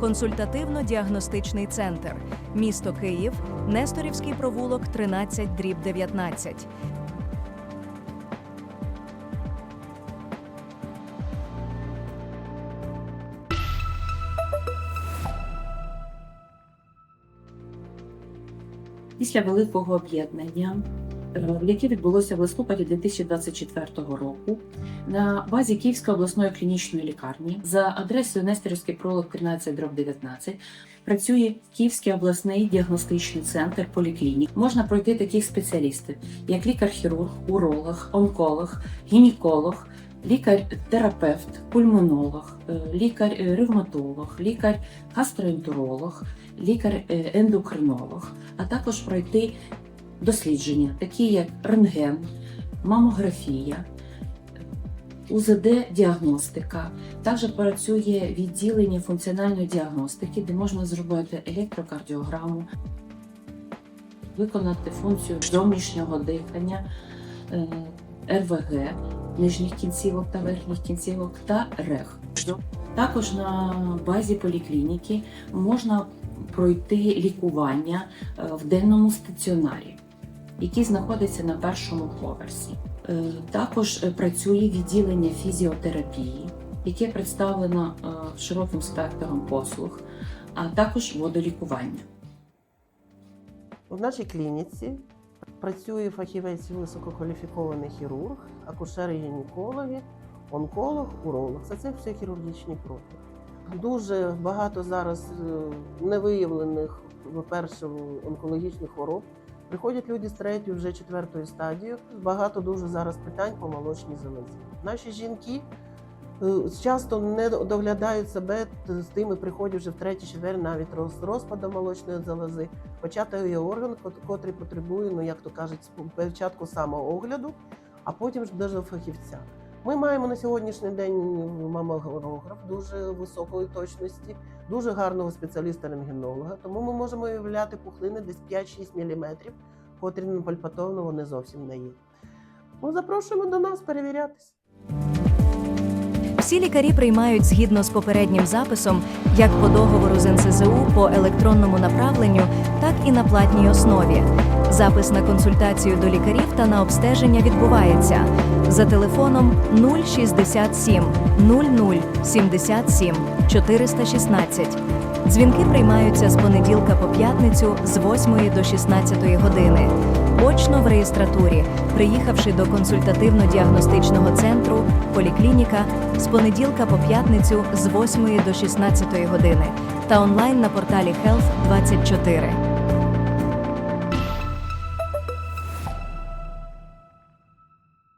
консультативно-діагностичний центр, місто Київ, Несторівський провулок 13 дріб 19. Після великого об'єднання, яке відбулося в листопаді 2024 року, на базі Київської обласної клінічної лікарні за адресою Нестерівський пролог 13 19 працює Київський обласний діагностичний центр поліклінік. Можна пройти таких спеціалістів, як лікар-хірург, уролог, онколог, гінеколог, лікар-терапевт, пульмонолог, е, лікар-ревматолог, лікар-гастроентеролог, лікар-ендокринолог, а також пройти дослідження, такі як рентген, мамографія, УЗД-діагностика. Також працює відділення функціональної діагностики, де можна зробити електрокардіограму, виконати функцію зовнішнього дихання, е, РВГ нижніх кінцівок та верхніх кінцівок та РЕГ. Також на базі поліклініки можна пройти лікування е, в денному стаціонарі, який знаходиться на першому поверсі. Е, Також е, працює відділення фізіотерапії, яке представлено е, широким спектром послуг, а також водолікування. В нашій клініці працює фахівець висококваліфікований хірург, акушери-гінекологи, онколог, уролог. Це, це все хірургічні профілі. Дуже багато зараз невиявлених, по-перше, онкологічних хвороб. Приходять люди з третьої, вже четвертої стадії. Багато дуже зараз питань по молочній залозі. Наші жінки е, часто не доглядають себе з тими, приходять вже в третій, четвер, навіть з розпадом молочної залози. Хоча то є орган, кот- котрий потребує, ну як то кажуть, спочатку самоогляду, а потім ж даже фахівця. Ми маємо на сьогоднішній день мамограф дуже високої точності, дуже гарного спеціаліста-рентгенолога, тому ми можемо виявляти пухлини десь 5-6 мм, котрі на пальпатовного не зовсім не є. Ну, запрошуємо до нас перевірятися. Всі лікарі приймають згідно з попереднім записом як по договору з НСЗУ по електронному направленню, так і на платній основі. Запис на консультацію до лікарів та на обстеження відбувається за телефоном 067 00 77 416. Дзвінки приймаються з понеділка по п'ятницю з 8 до 16 години. Очно в реєстратурі, приїхавши до консультативно-діагностичного центру поліклініка з понеділка по п'ятницю з 8 до 16 години та онлайн на порталі Health 24